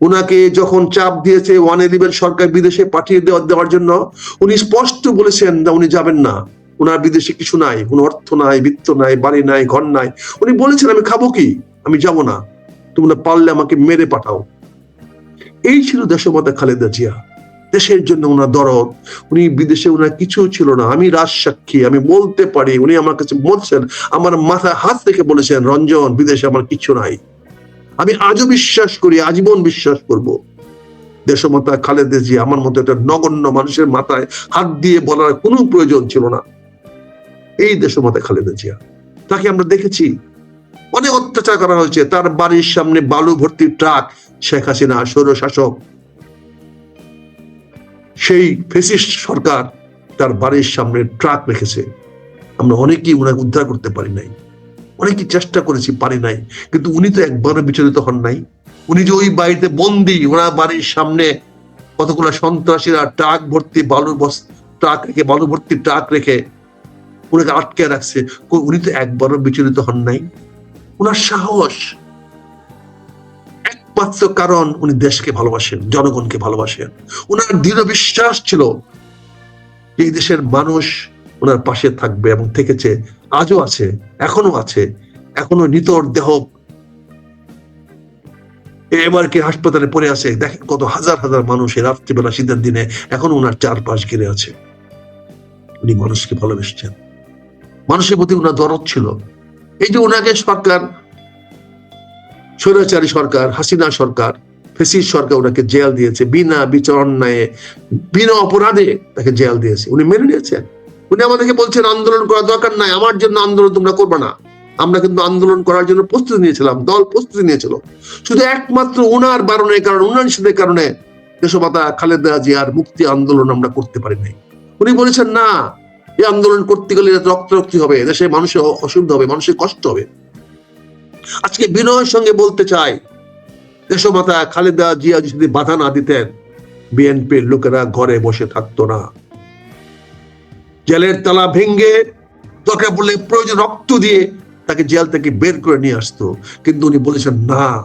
উনাকে যখন চাপ দিয়েছে ওয়ান ইলেভেন সরকার বিদেশে পাঠিয়ে দেওয়া দেওয়ার জন্য, উনি স্পষ্ট বলেছেন উনি যাবেন না। উনার বিদেশে কিছু নাই, কোনো অর্থ নাই, বৃত্ত নাই, বাড়ি নাই, ঘর নাই। উনি বলেছেন, আমি খাব কি? আমি যাব না। তোমরা পারলে আমাকে মেরে পাঠাও। এই ছিল দেশমাতা খালেদা জিয়া। দেশের জন্য ওনার দরদ। উনি বিদেশে ওনার কিছু ছিল না। আমি রাজ সাক্ষী আমি বলতে পারি। উনি আমার কাছে বলছেন, আমার মাথায় হাত থেকে বলেছেন, রঞ্জন, বিদেশে আমার কিছু নাই। আমি আজও বিশ্বাস করি, আজীবন বিশ্বাস করব। দেশমাতা খালেদা জিয়া আমার মতো একটা নগণ্য মানুষের মাথায় হাত দিয়ে বলার কোনো প্রয়োজন ছিল না। এই দেশমাতা খালেদা জিয়া, তাকে আমরা দেখেছি। অনেক অত্যাচার করা হয়েছে, তার বাড়ির সামনে বালু ভর্তি ট্রাক, শেখ হাসিনা সৌর শাসক সেই ফেসিস্ট সরকার তার বাড়ির সামনে ট্রাক রেখেছে। আমরা অনেকেই ওনাকে উদ্ধার করতে পারি নাই। অনেকেই চেষ্টা করেছি, পারি নাই। কিন্তু উনি তো একবারও বিচলিত হন নাই। উনি যে ওই বাড়িতে বন্দি, ওনার বাড়ির সামনে কতগুলো সন্ত্রাসীরা ট্রাক ভর্তি, বালু বস ট্রাক রেখে, বালু ভর্তি ট্রাক রেখে ওনাকে আটকে রাখছে। উনি তো একবারও বিচলিত হন নাই। ওনার সাহস একমাত্র কারণ উনি দেশকে ভালোবাসেন, জনগণকে ভালোবাসেন। ওনার দৃঢ় বিশ্বাস ছিল এই দেশের মানুষ ওনার পাশে থাকবে এবং থেকেছে, আজও আছে এখনও আছে এখনও নিতর দেহ। এবার কি হাসপাতালে পড়ে আছে, দেখেন কত হাজার হাজার মানুষ এই রাত্রিবেলা শীতের দিনে এখনও ওনার চারপাশ ঘিরে আছে। উনি মানুষকে ভালোবেসছেন। মানুষের প্রতি ওনার দরদ ছিল। এই যে ওনাকে সরকার, স্বৈরাচারী সরকার, হাসিনা সরকার, ফেসিস সরকার ওনাকে জেল দিয়েছে, বিনা বিচার অন্যায়ে, বিনা অপরাধে তাকে জেল দিয়েছে। উনি মেনে নিয়েছেন। উনি আমাদেরকে বলছেন, আন্দোলন করা দরকার নাই, আমার জন্য আন্দোলন তোমরা করবে না। আমরা কিন্তু আন্দোলন করার জন্য প্রস্তুতি নিয়েছিলাম, দল প্রস্তুতি নিয়েছিল। শুধু একমাত্র উনার বারণের কারণে, উনার নিষেধের কারণে দেশমাতা খালেদা জিয়ার মুক্তি আন্দোলন আমরা করতে পারি নাই উনি বলেছেন, না, এই আন্দোলন করতে গেলে রক্তারক্তি হবে দেশে মানুষের অসুবিধা হবে, মানুষের কষ্ট হবে। আজকে বিনয়ের সঙ্গে বলতে চাই, দেশমাতা খালেদা জিয়া যদি বাধা না দিতেন, বিএনপির লোকেরা ঘরে বসে থাকতো না। জেলের তালা ভেঙ্গে দরকার পড়লে প্রয়োজন রক্ত দিয়ে তাকে জেল থেকে বের করে নিয়ে আসতো। কিন্তু উনি বলেছেন, না,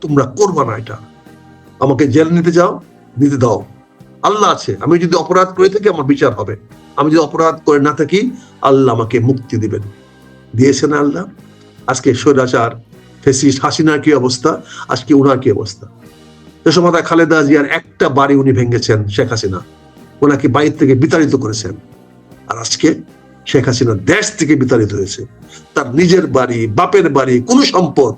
তোমরা করবা না এটা। আমাকে জেল নিতে যাও, নিতে দাও। আল্লাহ আছে। আমি যদি অপরাধ করে থাকি, আমার বিচার হবে। আমি যদি অপরাধ করে না থাকি, আল্লাহ আমাকে মুক্তি দিবেন। দিয়েছে না আল্লাহ। আজকে স্বৈরাচার ফেসিস হাসিনার কি অবস্থা? আজকে উনার কি অবস্থা? দেশমাতা খালেদা জিয়ার একটা বাড়ি উনি ভেঙেছেন, শেখ হাসিনা। ওনাকে বাড়ির থেকে বিতাড়িত করেছেন। আর আজকে শেখ হাসিনা দেশ থেকে বিতাড়িত হয়েছে। তার নিজের বাড়ি, বাপের বাড়ি, কোনো সম্পদ,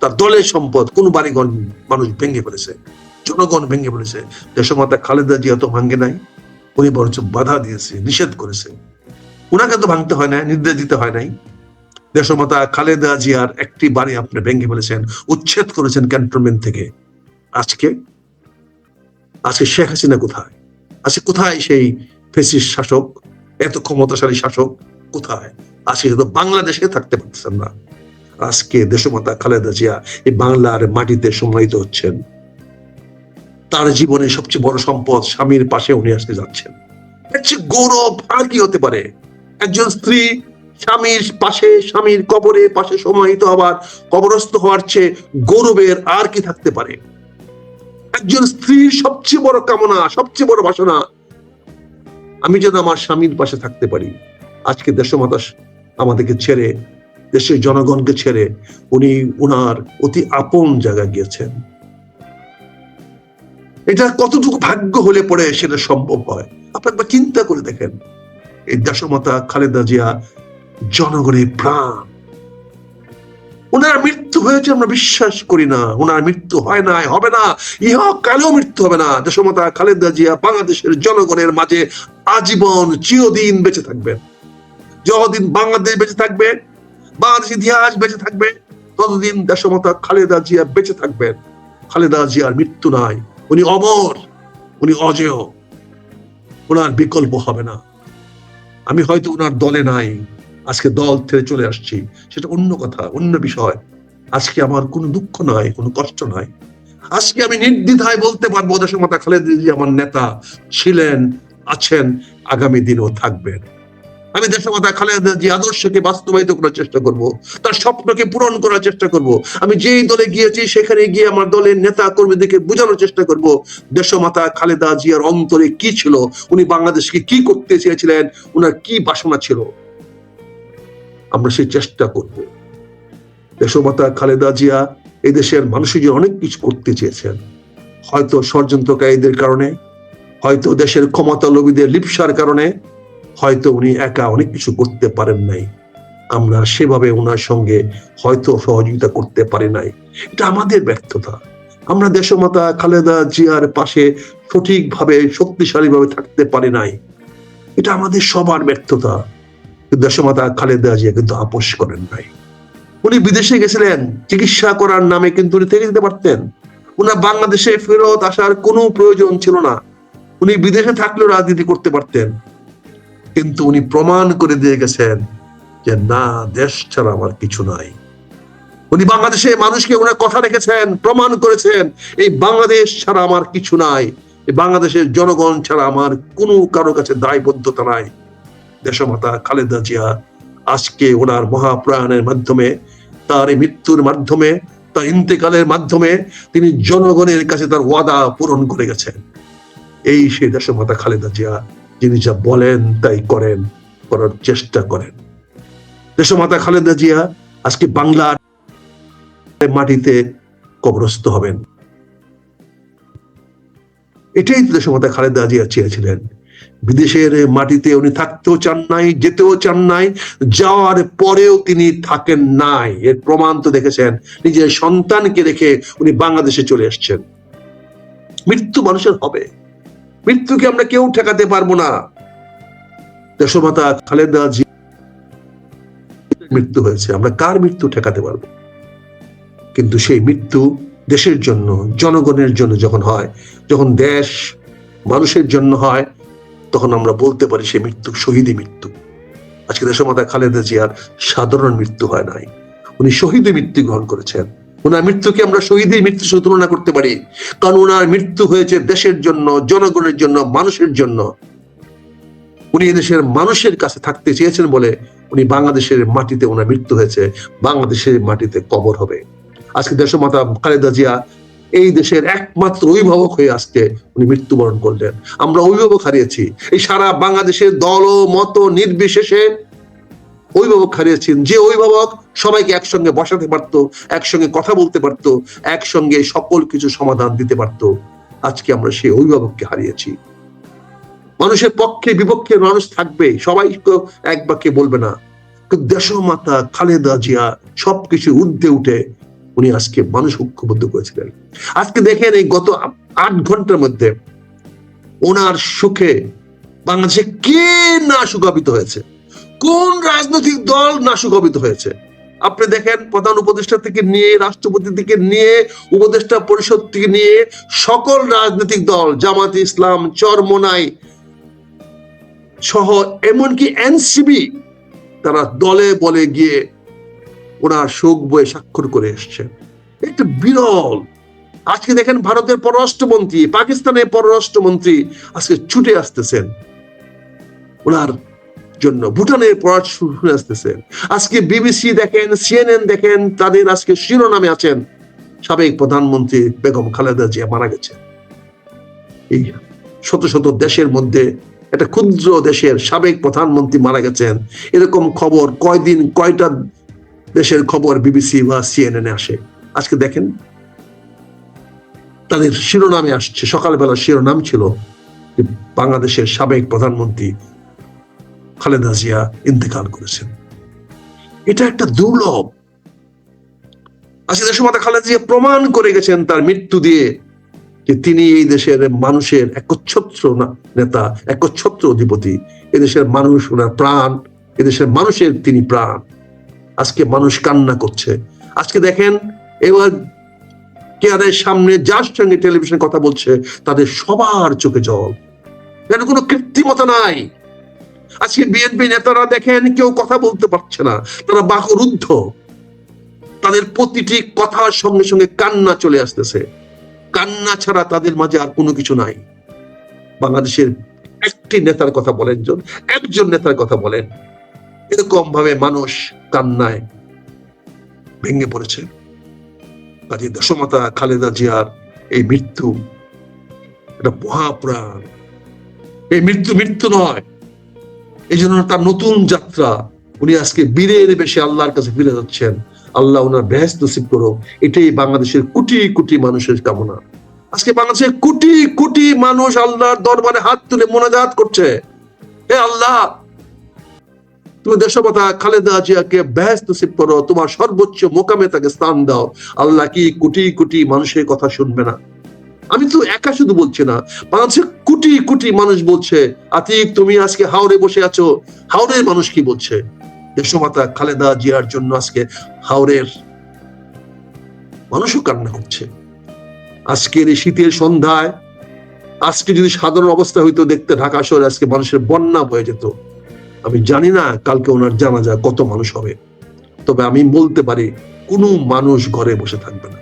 তার দলের সম্পদ, কোন বাড়িঘর মানুষ ভেঙে ফেলেছে। জনগণ ভেঙে ফেলেছে। দেশমাতা খালেদা জিয়া তো ভাঙ্গে নাই। উনি বরঞ্চ বাধা দিয়েছে, নিষেধ করেছে। উনাকে তো ভাঙতে হয় না নির্দেশ দিতে হয় নাই। দেশমাতা খালেদা জিয়ার একটি বাড়ি আপনি ভেঙে ফেলেছেন, উচ্ছেদ করেছেন ক্যান্টনমেন্ট থেকে। আজকে? আজকে শেখ হাসিনা কোথায়? আজকে কোথায় সেই ফেসিস শাসক? এত ক্ষমতাশালী শাসক কোথায়? আজকে তো বাংলাদেশে থাকতে পারতেছেন না। আজকে দেশমাতা খালেদা জিয়া এই বাংলার মাটিতে সম্মানিত হচ্ছেন। তার জীবনে সবচেয়ে বড় সম্পদ স্বামীর পাশে উনি আসতে যাচ্ছেন। গৌরব আর কি হতে পারে? একজন স্ত্রী স্বামীর পাশে, স্বামীর কবরে পাশে সমাহিত হবার কবরস্থ হওয়ার চেয়ে গৌরবের আর কি থাকতে পারে? একজন স্ত্রীর সবচেয়ে বড় কামনা, সবচেয়ে বড় বাসনা আমি যেন আমার স্বামীর পাশে থাকতে পারি। আজকে দেশমাতা আমাদেরকে ছেড়ে, দেশের জনগণকে ছেড়ে উনি উনার অতি আপন জায়গায় গিয়েছেন। এটা কতটুকু ভাগ্য হলে পরে সেটা সম্ভব হয়? আপনার একবার চিন্তা করে দেখেন। এই দেশমাতা খালেদা জিয়া জনগণের প্রাণ। ওনার মৃত্যু হয়েছে আমরা বিশ্বাস করি না। ওনার মৃত্যু হয় না হবে না। ইহ কালেও মৃত্যু হবে না। দেশমাতা খালেদা জিয়া বাংলাদেশের জনগণের মাঝে আজীবন চিরদিন বেঁচে থাকবেন যতদিন বাংলাদেশ বেঁচে থাকবে, বাংলাদেশ ইতিহাস বেঁচে থাকবে, ততদিন দেশমাতা খালেদা জিয়া বেঁচে থাকবেন খালেদা জিয়ার মৃত্যু নাই। উনি অমর, উনি অজেয়। ওনার বিকল্প হবে না। আমি হয়তো ওনার দলে নাই। আজকে দল ছেড়ে চলে আসছি, সেটা অন্য কথা, অন্য বিষয়। আজকে আমার কোনো দুঃখ নাই কোনো কষ্ট নাই আজকে আমি নির্দ্বিধায় বলতে পারব দেশমাতা খালেদা জিয়া আমার নেতা ছিলেন, আছেন, আগামী দিনেও থাকবেন। আমি দেশমাতা খালেদা জি আদর্শকে বাস্তবায়িত করার চেষ্টা করব, তার স্বপ্নকে পূরণ করার চেষ্টা করব, আমি যেই দলে গিয়েছি সেখানে গিয়ে আমার দলের নেতা কর্মীদেরকে বোঝানোর চেষ্টা করব দেশমাতা খালেদা জিয়ার অন্তরে কি ছিল, উনি বাংলাদেশকে কি করতে চেয়েছিলেন ওনার কি বাসনা ছিল। আমরা সেই চেষ্টা করব। দেশমাতা খালেদা জিয়া এই দেশের মানুষের জন্য অনেক কিছু করতে চেয়েছেন, হয়তো ষড়যন্ত্রকারীদের কারণে, হয়তো দেশের ক্ষমতা লোভীদের লিপসার কারণে, হয়তো উনি একা অনেক কিছু করতে পারেন নাই। আমরা সেভাবে ওনার সঙ্গে হয়তো সহযোগিতা করতে পারি নাই। এটা আমাদের ব্যর্থতা। আমরা দেশমাতা খালেদা জিয়ার পাশে সঠিকভাবে, শক্তিশালীভাবে থাকতে পারি নাই। এটা আমাদের সবার ব্যর্থতা। দেশমাতা খালেদা জিয়া কিন্তু আপোষ করেন উনি বিদেশে গেছিলেন, চিকিৎসা করার নামে কিন্তু উনি থেকে যেতে পারতেন। উনার বাংলাদেশে ফেরত আসার কোনো প্রয়োজন ছিল না। উনি বিদেশে থাকলেও রাজনীতি করতে পারতেন। কিন্তু উনি প্রমাণ করে দিয়ে গেছেন যে, না, দেশ ছাড়া আমার কিছু নাই। উনি বাংলাদেশে মানুষকে ওনার কথা রেখেছেন, প্রমাণ করেছেন, এই বাংলাদেশ ছাড়া আমার কিছু নাই। এই বাংলাদেশের জনগণ ছাড়া আমার কোনো কারও কাছে দায়বদ্ধতা নাই। দেশমাতা খালেদা জিয়া আজকে ওনার মহাপ্রয়াণের মাধ্যমে তার এই মৃত্যুর মাধ্যমে, তার ইন্তেকালের মাধ্যমে তিনি জনগণের কাছে তার ওয়াদা পূরণ করে গেছেন। এই সেই দেশমাতা খালেদা জিয়া, যিনি যা বলেন তাই করেন, করার চেষ্টা করেন। দেশমাতা খালেদা জিয়া আজকে বাংলার মাটিতে কবরস্থ হবেন। এটাই দেশমাতা খালেদা জিয়া চেয়েছিলেন। বিদেশের মাটিতে উনি থাকতেও চান নাই, যেতেও চান নাই, যাওয়ার পরেও তিনি থাকেন নাই। এর প্রমাণ তো দেখেছেন, নিজের সন্তানকে রেখে উনি বাংলাদেশে চলে এসছেন মৃত্যু মানুষের হবে। মৃত্যুকে আমরা কেউ ঠেকাতে পারব না। দেশমাতা খালেদা জি মৃত্যু হয়েছে। আমরা কার মৃত্যু ঠেকাতে পারব? কিন্তু সেই মৃত্যু দেশের জন্য, জনগণের জন্য যখন হয়, যখন দেশ মানুষের জন্য হয় তখন আমরা বলতে পারি সে মৃত্যু শহীদী মৃত্যু। আজকে দেশমাতা খালেদা জিয়ার সাধারণ মৃত্যু হয় নাই। উনি শহীদী মৃত্যু গ্রহণ করেছেন। ওনার মৃত্যুকে আমরা শহীদের মৃত্যুর সাথে তুলনা করতে পারি। কারণ ওনার মৃত্যু হয়েছে দেশের জন্য, জনগণের জন্য, মানুষের জন্য। উনি দেশের মানুষের কাছে থাকতে চেয়েছেন বলে উনি বাংলাদেশের মাটিতে ওনার মৃত্যু হয়েছে। বাংলাদেশের মাটিতে কবর হবে। আজকে দেশমাতা খালেদা জিয়া এই দেশের একমাত্র অভিভাবক হয়ে আজকে উনি মৃত্যুবরণ করলেন। আমরা অভিভাবক হারিয়েছি। এই সারা বাংলাদেশের দল মত নির্বিশেষে অভিভাবক হারিয়েছেন। যে অভিভাবক সবাইকে একসঙ্গে বসাতে পারতো, একসঙ্গে কথা বলতে পারতো, একসঙ্গে সকল কিছু সমাধান দিতে পারতো, আজকে আমরা সেই অভিভাবককে হারিয়েছি। মানুষের পক্ষে বিপক্ষে মানুষ থাকবে, সবাই এক বাক্যে বলবে না। দেশমাতা খালেদা জিয়া সবকিছু ঊর্ধ্বে উঠে উনি আজকে মানুষ ঐক্যবদ্ধ করেছিলেন। আজকে দেখেন এই গত আট ঘণ্টার মধ্যে ওনার সুখে বাংলাদেশে কে না সুখাপিত হয়েছে? কোন রাজনৈতিক দল না সুখাপিত হয়েছে? আপনি দেখেন প্রধান উপদেষ্টা থেকে নিয়ে, রাষ্ট্রপতি থেকে নিয়ে, উপদেষ্টা পরিষদ থেকে নিয়ে সকল রাজনৈতিক দল, জামাত ইসলাম, চরমোনাই সহ এমনকি এনসিবি তারা দলে বলে গিয়ে ওনার শোক বয়ে স্বাক্ষর করে এসছেন একটা বিরল। আজকে দেখেন ভারতের পররাষ্ট্রমন্ত্রী, পাকিস্তানের পররাষ্ট্রমন্ত্রী আজকে ছুটে আসতেছেন। ওনার জন্য ভুটানের পররাষ্ট্র আসতেছেন আজকে বিবিসি দেখেন, সিএনএন দেখেন, তাদের আজকে শিরোনামে আছেন সাবেক প্রধানমন্ত্রী বেগম খালেদা জিয়া মারা গেছে এই শত শত দেশের মধ্যে একটা ক্ষুদ্র দেশের সাবেক প্রধানমন্ত্রী মারা গেছেন। এরকম খবর কয়দিন, কয়টা দেশের খবর বিবিসি বা সিএনএন আসে। আজকে দেখেন, তাদের শিরোনামে আসছে, সকালবেলা শিরোনাম ছিল যে বাংলাদেশের সাবেক প্রধানমন্ত্রী খালেদা জিয়া ইন্তেকাল করেছেন। এটা একটা দুর্লভ। আজকে দেশের মাতা খালেদা জিয়া প্রমাণ করে গেছেন তার মৃত্যু দিয়ে যে তিনি এই দেশের মানুষের একচ্ছত্র নেতা, একচ্ছত্র অধিপতি। এদেশের মানুষ ওনার প্রাণ এদেশের মানুষের তিনি প্রাণ। আজকে মানুষ কান্না করছে। আজকে দেখেন, এবার কেয়ারের সামনে যার সঙ্গে টেলিভিশন কথা বলছে, তাদের সবার চোখে জল। এখানে কোনো কৃত্রিমতা নাই। আজকে বিএনপি নেতারা দেখেন, কেউ কথা বলতে পারছে না। তারা বাকরুদ্ধ। তাদের প্রতিটি কথার সঙ্গে সঙ্গে কান্না চলে আসতেছে। কান্না ছাড়া তাদের মাঝে আর কোনো কিছু নাই। বাংলাদেশের একটি নেতার কথা বলেন জন একজন নেতার কথা বলেন। এরকম ভাবে মানুষ কান্নায় ভেঙে পড়েছে। কাজে দেশমাতা খালেদা জিয়ার এই মৃত্যু এটা মহাপ্রাণ। এই মৃত্যু মৃত্যু নয়। এই জন্য তার নতুন যাত্রা, উনি আজকে বীরের বেশি আল্লাহর কাছে ফিরে যাচ্ছেন। আল্লাহ ওনার বেহেস নসিব করো এটাই বাংলাদেশের কোটি কোটি মানুষের কামনা। আজকে বাংলাদেশের কোটি কোটি মানুষ আল্লাহর দরবারে হাত তুলে মোনাজাত করছে। হে আল্লাহ তুমি দেশমাতা খালেদা জিয়াকে বেহেস নসিব করো, তোমার সর্বোচ্চ মোকামে তাকে স্থান দাও। আল্লাহ কি কোটি কোটি মানুষের কথা শুনবে না? আমি তো একা শুধু বলছি না বাংলাদেশের কোটি কোটি মানুষ বলছে, আতিক, তুমি আজকে হাওড়ে বসে আছো। হাওড়ের মানুষ কি বলছে? দেশমাতা খালেদা জিয়ার জন্য আজকে হাওড়ের মানুষও কান্না করছে আজকের এই শীতের সন্ধ্যায়, আজকে যদি সাধারণ অবস্থা হইতো দেখতে ঢাকা শহরে, আজকে মানুষের বন্যা বয়ে যেত। আমি জানি না কালকে ওনার জানা যায় কত মানুষ হবে। তবে আমি বলতে পারি, কোনো মানুষ ঘরে বসে থাকবে না।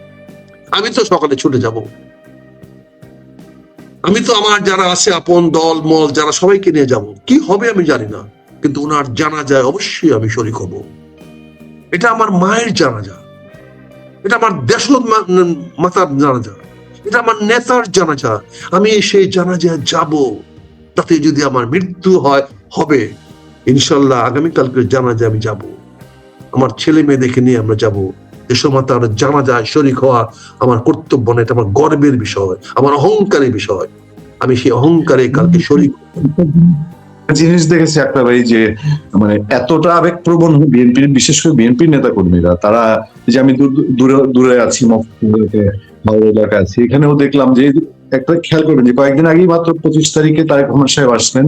আমি তো সকালে ছুটে যাব। আমি তো আমার যারা আছে, আপন দল, মল, যারা সবাইকে নিয়ে যাব। কি হবে আমি জানি না। কিন্তু ওনার জানা যায় অবশ্যই আমি শরিক হব। এটা আমার মায়ের জানাজা। এটা আমার দেশ মাতার জানাজা। এটা আমার নেতার জানাজা। আমি সেই জানাজায় যাব। তাতে যদি আমার মৃত্যু হয়, হবে। ইনশাল্লাহ আগামীকালকে জানাজা আমি যাব। আমার ছেলে মেয়েদেরকে নিয়ে আমরা যাব। দেশমাতার জানাজায় শরিক হওয়া আমার কর্তব্য না এটা আমার গর্বের বিষয়, আমার অহংকারের বিষয়। আমি সেই অহংকারে কালকে শরিক জিনিস দেখেছি একটা ভাই যে মানে এতটা আবেগপ্রবণ বিএনপির বিশেষ করে বিএনপির নেতা কর্মীরা তারা যে আমি দূরে দূরে আছি হাওড়া এলাকায় আছি, এখানেও দেখলাম যে একটা খেয়াল করবেন যে কয়েকদিন আগেই মাত্র পঁচিশ তারিখে তারেক রহমান সাহেব আসলেন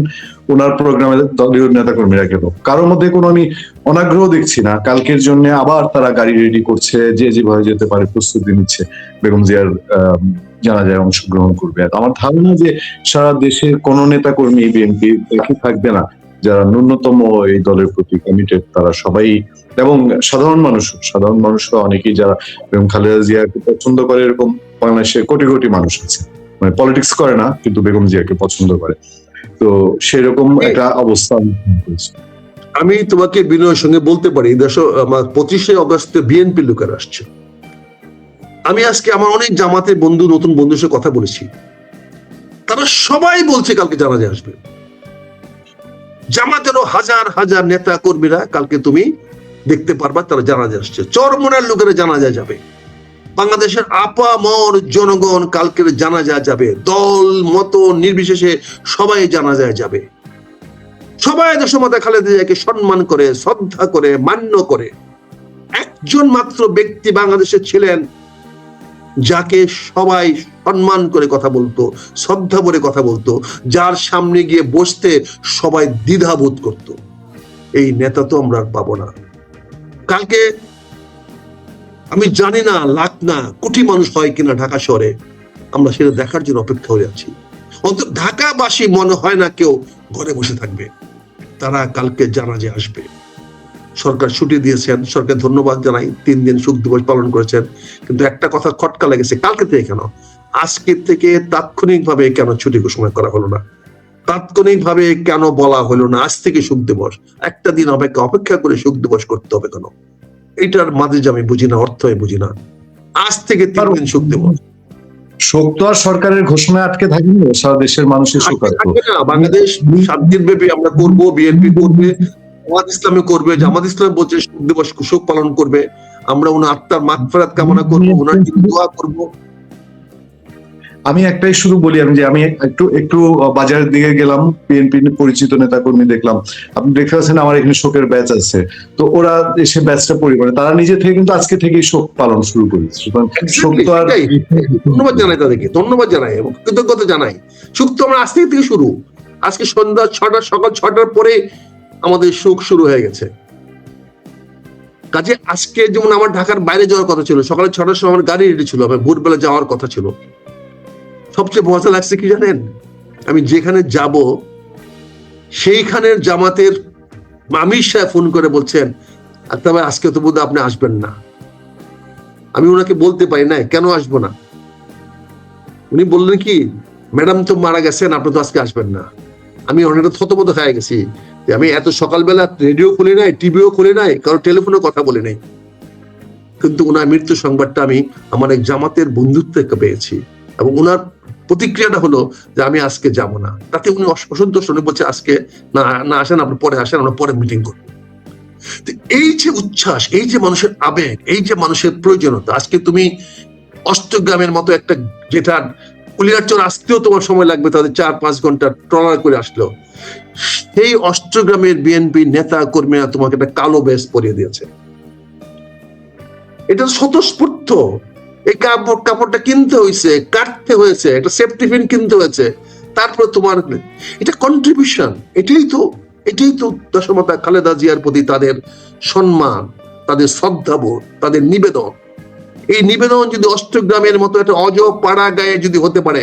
ওনার প্রোগ্রামে দলীয় নেতা কর্মীরা গেল। কারোর মধ্যে কোনো আমি অনাগ্রহ দেখছি না। কালকের জন্য আবার তারা গাড়ি রেডি করছে যে যেভাবে যেতে পারে প্রস্তুতি নিচ্ছে বেগম জিয়ার আহ, জানাজায় অংশগ্রহণ করবে। আমার ধারণা যে সারা দেশের কোন নেতা কর্মী বিএনপি দেখে থাকবে না যারা ন্যূনতম এই দলের প্রতি কমিটেড তারা সবাই এবং সাধারণ মানুষ সাধারণ মানুষরা অনেকেই যারা এবং খালেদা জিয়াকে পছন্দ করে এরকম বাংলাদেশে কোটি কোটি মানুষ আছে। মানে পলিটিক্স করে না কিন্তু বেগম জিয়াকে পছন্দ করে। তো সেরকম একটা অবস্থা আমি তোমাকে বিনয়ের সঙ্গে বলতে পারি দেশ আমার পঁচিশে অগস্টে বিএনপি লোকের আসছে। আমি আজকে আমার অনেক জামাতের বন্ধু নতুন বন্ধুর সাথে কথা বলেছি। তারা সবাই বলছে কালকে জানাজা আসবে। জামাতেরও হাজার হাজার নেতা কর্মীরা কালকে তুমি দেখতে পারবা তারা জানাজা আসছে। চরমনের লোকেরা জানাজা যাবে। বাংলাদেশের আপামর জনগণ কালকের জানাজা যাবে। দল, মত নির্বিশেষে সবাই জানাজায় যাবে। সবাই দেশমাতা খালেদা জিয়াকে সম্মান করে, শ্রদ্ধা করে, মান্য করে। একজন মাত্র ব্যক্তি বাংলাদেশে ছিলেন যাকে সবাই সম্মান করে কথা বলতো, শ্রদ্ধা করে কথা বলতো, যার সামনে গিয়ে বসতে সবাই দ্বিধাবোধ করত। এই নেতা তো আমরা পাবো না। কালকে আমি জানি না লাখ না কোটি মানুষ হয় কিনা ঢাকা শহরে। আমরা সেটা দেখার জন্য অপেক্ষা হয়ে আছি। অন্তত ঢাকাবাসী মনে হয় না কেউ ঘরে বসে থাকবে। তারা কালকে জানাজে আসবে। সরকার ছুটি দিয়েছেন। সরকার ধন্যবাদ জানাই। তিন দিন শোক দিবস পালন করেছেন। কিন্তু একটা কথা খটকা লেগেছে। কালকে থেকে কেন? আজকে থেকে তাৎক্ষণিক ভাবে কেন ছুটি ঘোষণা করা হলো না? তাৎক্ষণিক ভাবে কেন বলা হলো না? আজ থেকে শোক দিবস। একটা দিন অপেক্ষা অপেক্ষা করে শোক দিবস করতে হবে কেন? এটার মাঝে যে আমি বুঝি না অর্থ বুঝি না। আজ থেকে তিন দিন শোক দেব। শোক তো আর সরকারের ঘোষণা আটকে থাকেনি সারা দেশের মানুষের না, বাংলাদেশ সাত দিন ব্যাপী আমরা করব বিএনপি করবে জামাত ইসলামে করবে জামাত ইসলাম বলছে শোক দিবস শোক পালন করবে। আমরা ওনার আত্মার মাগফিরাত কামনা করব উনার দোয়া করব। আমি একটাই শুধু বলি আমি যে আমি একটু একটু বাজারের দিকে গেলাম বিএনপি পরিচিত নেতা কর্মী দেখলাম। আপনি দেখতে পাচ্ছেন আমার এখানে শোকের ব্যাচ আছে। তো ওরা এসে ব্যাচটা পরিবারে তারা নিজে থেকে কিন্তু আজকে থেকেই শোক পালন শুরু করেছে। সুতরাং শোক তো আর ধন্যবাদ জানাই তাদেরকে ধন্যবাদ জানাই এবং কৃতজ্ঞতা জানাই। সুখ তো আমরা আজ থেকে থেকে শুরু। আজকে সন্ধ্যা ছটা সকাল ছটার পরে আমাদের শোক শুরু হয়ে গেছে। কাজে আজকে যেমন আমার ঢাকার বাইরে যাওয়ার কথা ছিল সকালে ছটার সময় আমার গাড়ি রেডি ছিল আমার ভোরবেলা যাওয়ার কথা ছিল। সবচেয়ে মজা লাগছে কি জানেন? আমি যেখানে যাব, সেইখানের জামাতের আমির সাহেব ফোন করে বলছেন তবে আজকে তো বোধহয় আপনি আসবেন না। আমি ওনাকে বলতে পারি না কেন আসব না? উনি বললেন কি, ম্যাডাম তো মারা গেছেন, আপনি তো আজকে আসবেন না। আমি অনেকটা থতমত হয়ে গেছি আমি এত সকালবেলা রেডিও খুলি নাই, টিভিও খুলি নাই, কারও টেলিফোনে কথা বলি নাই। কিন্তু ওনার মৃত্যু সংবাদটা আমি আমার এক জামাতের বন্ধুত্ব পেয়েছি এবং ওনার প্রতিক্রিয়াটা হলো যে আমি আজকে যাব না। তাতে উনি অস- অসন্তোষ উনি বলছে, আজকে না না আসেন, আপনি পরে আসেন, আমরা পরে মিটিং করব। তো এই যে উচ্ছ্বাস, এই যে মানুষের আবেগ, এই যে মানুষের প্রয়োজনীয়তা, আজকে তুমি অষ্টগ্রামের মতো একটা যেটা কুলিয়ারচর আসতেও তোমার সময় লাগবে, তাদের চার পাঁচ ঘণ্টা ট্রলার করে আসলো। সেই অষ্টগ্রামের বিএনপি নেতা কর্মীরা তোমাকে একটা কালো বেশ পরিয়ে দিয়েছে। এটা স্বতঃস্ফূর্ত। এই কাপড় কাপড়টা কিনতে হয়েছে কাটতে হয়েছে, একটা সেফটি পিন কিনতে হয়েছে, তারপর তোমার এটা কন্ট্রিবিউশন এটাই তো এটাই তো দশমতা খালেদা জিয়ার প্রতি তাদের সম্মান, তাদের শ্রদ্ধাবোধ, তাদের নিবেদন। এই নিবেদন যদি অষ্টগ্রামের মতো একটা অজ পাড়া গায়ে যদি হতে পারে,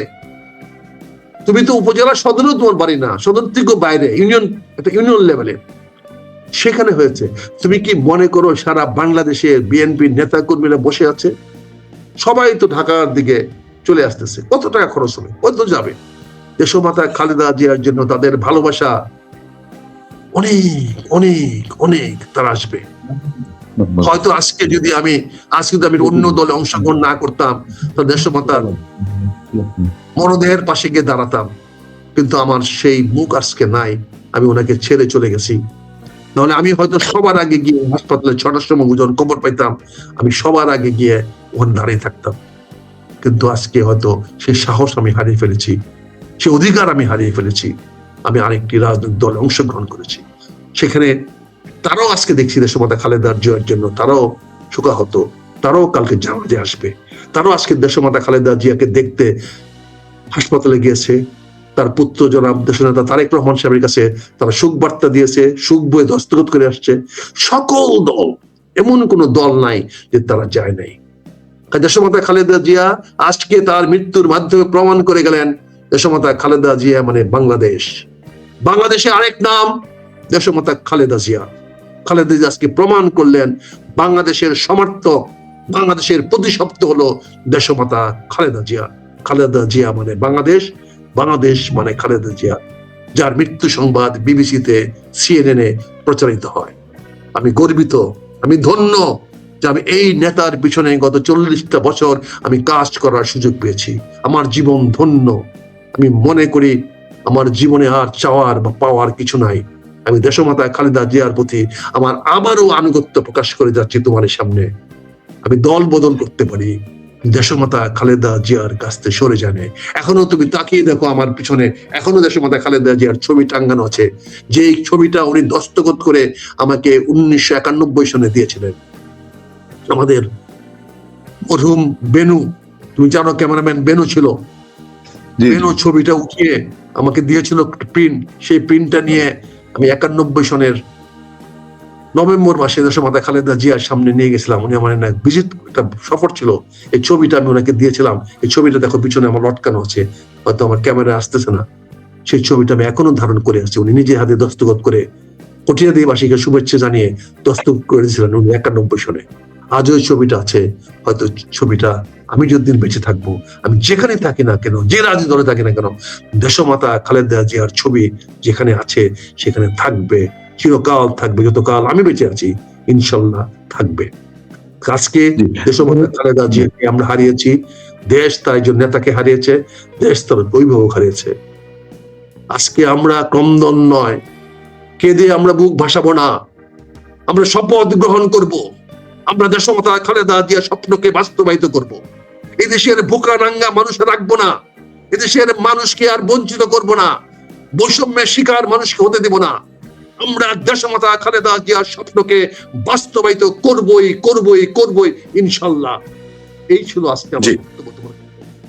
তুমি তো উপজেলা সদরও তোমার বাড়ি না, সদর থেকে বাইরে, ইউনিয়ন, একটা ইউনিয়ন লেভেলে সেখানে হয়েছে। তুমি কি মনে করো সারা বাংলাদেশে বিএনপি নেতা কর্মীরা বসে আছে? সবাই তো ঢাকার দিকে চলে আসতেছে। কত টাকা খরচ হবে? কত যাবে? দেশমাতা খালেদা জিয়ার জন্য তাদের ভালোবাসা অনেক অনেক অনেক তারা আসবে। হয়তো আজকে যদি আমি, আজকে আমি অন্য দলে অংশগ্রহণ না করতাম, তো দেশমাতার মরদেহের পাশে গিয়ে দাঁড়াতাম। কিন্তু আমার সেই মুখ আজকে নাই, আমি ওনাকে ছেড়ে চলে গেছি। নাহলে আমি হয়তো সবার আগে গিয়ে হাসপাতালে ছটার সময় ওজন খবর পাইতাম, আমি সবার আগে গিয়ে ওখানে দাঁড়িয়ে থাকতাম। কিন্তু আজকে হয়তো সেই সাহস আমি হারিয়ে ফেলেছি, সে অধিকার আমি হারিয়ে ফেলেছি, আমি আরেকটি রাজনৈতিক দলে অংশগ্রহণ করেছি। সেখানে তারাও আজকে দেখছি দেশমাতা খালেদার জয়ের জন্য, তারাও শোকাহত, তারাও কালকে জানাজে আসবে। তারাও আজকে দেশমাতা খালেদা জিয়াকে দেখতে হাসপাতালে গিয়েছে, তার পুত্র জনাব দেশনেতা তারেক রহমান সাহেবের কাছে তারা সুখ বার্তা দিয়েছে সুখ বয়ে দস্তখত করে আসছে। সকল দল, এমন কোন দল নাই যে তারা যায় নাই। দেশমাতা খালেদা জিয়া আজকে তার মৃত্যুর মাধ্যমে প্রমাণ করে গেলেন, দেশমাতা খালেদা জিয়া মানে বাংলাদেশ। বাংলাদেশে আরেক নাম, দেশমাতা খালেদা জিয়া। খালেদা জিয়া আজকে প্রমাণ করলেন, বাংলাদেশের সমর্থক, বাংলাদেশের প্রতিশব্দ হলো দেশমাতা খালেদা জিয়া। খালেদা জিয়া মানে বাংলাদেশ বাংলাদেশ মানে খালেদা জিয়া, যার মৃত্যু সংবাদ বিবিসিতে, সিএনএন এ প্রচারিত হয়। আমি গর্বিত, আমি ধন্য যে আমি এই নেতার পিছনে গত চল্লিশটা বছর আমি কাজ করার সুযোগ পেয়েছি। আমার জীবন ধন্য। আমি মনে করি আমার জীবনে আর চাওয়ার বা পাওয়ার কিছু নাই। আমি দেশমাতা খালেদা জিয়ার প্রতি আমার আবারও আনুগত্য প্রকাশ করে যাচ্ছি তোমার সামনে। আমি দল বদল করতে পারি। দেশমাতা খালেদা জিয়ার কাছ থেকে সরে জানে। এখনও তুমি তাকিয়ে দেখো আমার পিছনে। এখনও দেশমাতা খালেদা জিয়ার ছবি টাঙ্গানো আছে। যে ছবিটা উনি দস্তখত করে আমাকে উনিশশো একানব্বই সনে দিয়েছিলেন। আমাদের মরহুম বেনু তুমি জানো ক্যামেরাম্যান বেনু ছিল। বেনু ছবিটা উঠিয়ে আমাকে দিয়েছিল প্রিন্ট। সেই প্রিন্টটা নিয়ে আমি একানব্বই সনের নভেম্বর মাসে দেশমাতা খালেদা জিয়ার সামনে নিয়ে গেছিলাম। উনি আমার না ভিজিট একটা সফর ছিল। এই ছবিটা আমি ওনাকে দিয়েছিলাম। এই ছবিটা দেখো পিছনে আমার লটকানো আছে। হয়তো আমার ক্যামেরা আসতেছে না। সেই ছবিটা আমি এখনও ধারণ করে আছি উনি নিজে হাতে দস্তখত করে কটিয়া দেবাসীকে শুভেচ্ছা জানিয়ে দস্তখত করেছিলেন উনি একানব্বই সনে। আজও ওই ছবিটা আছে। হয়তো ছবিটা আমি যতদিন বেঁচে থাকব আমি যেখানে থাকি না কেন যে রাজনীতি দলে থাকি না কেন দেশমাতা খালেদা জিয়ার ছবি যেখানে আছে সেখানে থাকবে চিরকাল থাকবে যতকাল আমি বেঁচে আছি ইনশাল্লাহ থাকবে। আজকে দেশমাতা খালেদা জিয়াকে আমরা হারিয়েছি দেশ তার একজন নেতাকে হারিয়েছে দেশ তার অভিভাবক হারিয়েছে। আজকে আমরা ক্রমদন নয় কেঁদে আমরা বুক ভাসাবো না আমরা শপথ গ্রহণ করব। আমরা দেশমাতা খালেদা জিয়া স্বপ্নকে বাস্তবায়িত করব। এই দেশের বোকা নাঙ্গা মানুষ রাখব না। এদেশের মানুষকে আর বঞ্চিত করব না। বৈষম্যের শিকার মানুষকে হতে দেব না। আমরা দেশমাতা খালেদা জিয়ার স্বপ্নকে বাস্তবায়িত করবই করবই করবই ইনশাল্লাহ। এই ছিল আজকে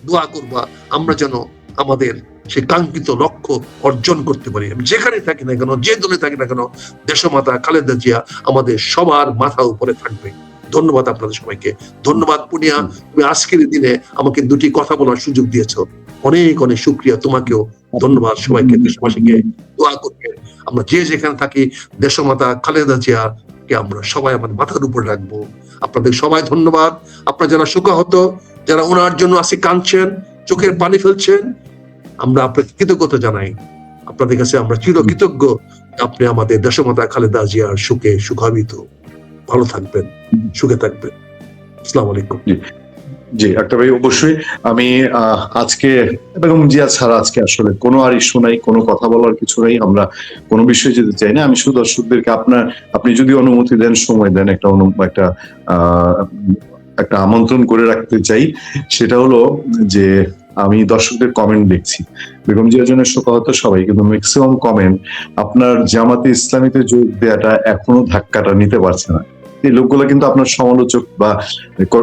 দোয়া করবা আমরা যেন আমাদের সেই কাঙ্ক্ষিত লক্ষ্য অর্জন করতে পারি। আমি যেখানে থাকি না কেন যে দলে থাকি না কেন দেশমাতা খালেদা জিয়া আমাদের সবার মাথা উপরে থাকবে। ধন্যবাদ আপনাদের সবাইকে। ধন্যবাদ, পুনিয়া, তুমি আজকের দিনে আমাকে দুটি কথা বলার সুযোগ দিয়েছ। অনেক অনেক শুক্রিয়া তোমাকেও। ধন্যবাদ সবাইকে, দেশবাসীকে। দোয়া করবে আমরা যে যেখানে থাকি, দেশমাতা খালেদা জিয়া কে আমরা সবাই আমাদের মাথার উপরে রাখব। আপনাদের সবাই ধন্যবাদ। আপনারা যারা শোকাহত, যারা ওনার জন্য আজকে কাঁদছেন, চোখের পানি ফেলছেন, আমরা আপনাকে কৃতজ্ঞতা জানাই। আপনাদের কাছে আমরা চিরকৃতজ্ঞ আপনি আমাদের দেশমাতা খালেদা জিয়ার সুখে সুখাবিত ভালো থাকবেন, সুখে থাকবেন। আসসালামু আলাইকুম। জি একটা ভাই, অবশ্যই আমি আজকে বেগম জিয়া ছাড়া আজকে আসলে কোনো আর ইস্যু নাই, কোনো কথা বলার কিছু নাই। আমরা কোনো বিষয়ে যেতে চাই না। আমি শুধু দর্শকদেরকে আপনার, আপনি যদি অনুমতি দেন, সময় দেন, একটা একটা একটা আমন্ত্রণ করে রাখতে চাই। সেটা হলো যে আমি দর্শকদের কমেন্ট দেখছি। বেগম জিয়ার জন্য শোকাহত সবাই, কিন্তু ম্যাক্সিমাম কমেন্ট আপনার জামাতে ইসলামীতে যোগ দেওয়াটা এখনও ধাক্কাটা নিতে পারছে না। এই লোকগুলো কিন্তু আপনার সমালোচক বা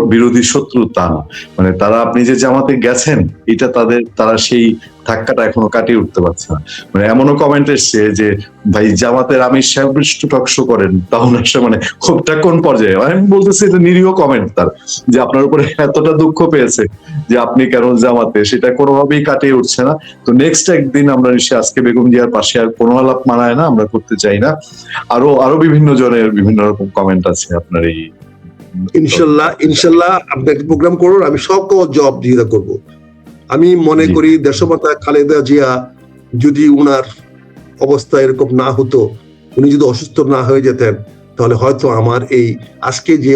বিরোধী শত্রু তা না। মানে তারা আপনি যে জামাতে গেছেন, এটা তাদের, তারা সেই ধাক্কাটা এখনও কাটিয়ে উঠতে পারছে না। মানে এমনও কমেন্ট এসছে যে, ভাই, জামাতের আমি সাবৃষ্ট টকশো করেন না সে মানে ক্ষোভটা কোন পর্যায়ে? আমি বলতেছি, এটা নিরীহ কমেন্ট তার, যে আপনার উপরে এতটা দুঃখ পেয়েছে যে আপনি কেন জামাতে? সেটা কোনোভাবেই কাটিয়ে উঠছে না। তো নেক্সট একদিন আমরা নিশ্চয়ই আজকে বেগম জিয়ার পাশে আর কোনো আলাপ মানায় না, আমরা করতে চাই না। আরও আরও বিভিন্ন জনের বিভিন্ন রকম কমেন্ট আছে আপনার এই ইনশাল্লাহ ইনশাল্লাহ আপনি একটা প্রোগ্রাম করুন, আমি সব জব দিয়ে করব। আমি মনে করি দেশমাতা খালেদা জিয়া যদি উনার অবস্থা এরকম না হতো উনি যদি অসুস্থ না হয়ে যেতেন তাহলে হয়তো আমার এই আজকে যে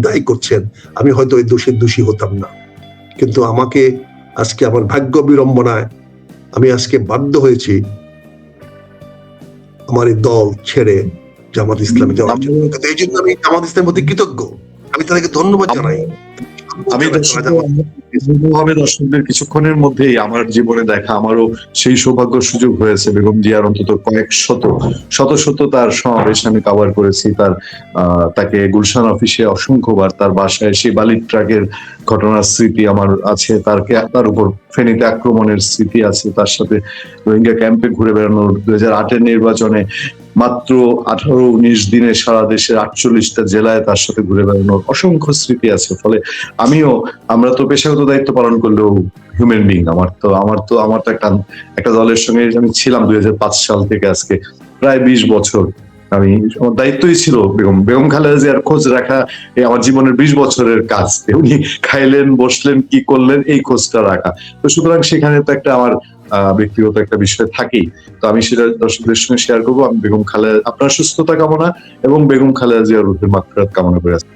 দায়ী করছেন আমি হয়তো এই দোষের দোষী হতাম না। কিন্তু আমাকে আজকে আমার ভাগ্য বিড়ম্বনায় আমি আজকে বাধ্য হয়েছি আমার এই দল ছেড়ে জামাত ইসলামে যাওয়ার জন্য। এই জন্য আমি জামাত ইসলামের প্রতি কৃতজ্ঞ। আমি তাদেরকে ধন্যবাদ জানাই। আমি ভাবে দর্শকদের কিছুক্ষণের মধ্যেই আমার জীবনে দেখা আমারও সেই সৌভাগ্য সুযোগ হয়েছে বেগম জিয়ার অন্তত কয়েক শত শত শত তার সমাবেশ আমি কভার করেছি তার আহ, তাকে গুলশান অফিসে অসংখ্যবার তার বাসায় সেই বালির ট্রাকের ঘটনার স্মৃতি আমার আছে তার তার উপর ফেনীতে আক্রমণের স্মৃতি আছে তার সাথে রোহিঙ্গা ক্যাম্পে ঘুরে বেড়ানোর দুই হাজার আটের নির্বাচনে মাত্র আঠারো উনিশ দিনে সারা দেশের আটচল্লিশটা জেলায় তার সাথে ঘুরে বেড়ানোর অসংখ্য স্মৃতি আছে। ফলে আমিও, আমরা তো পেশাগত দায়িত্ব পালন করলেও হিউম্যান বিং আমার তো আমার তো আমার তো একটা একটা দলের সঙ্গে আমি ছিলাম দুই হাজার পাঁচ সাল থেকে আজকে, প্রায় বিশ বছর। আমি আমার দায়িত্বই ছিল বেগম। বেগম খালেদা জিয়ার খোঁজ রাখা এই আমার জীবনের বিশ বছরের কাজ। উনি খাইলেন, বসলেন, কি করলেন, এই খোঁজটা রাখা। তো সুতরাং সেখানে তো একটা আমার ব্যক্তিগত একটা বিষয় থাকেই। তো আমি সেটা দর্শকদের সঙ্গে শেয়ার করব। আমি বেগম খালেদা, আপনার সুস্থতা কামনা এবং বেগম খালেদা জিয়ার রূপের মাত্রা কামনা করে আছি।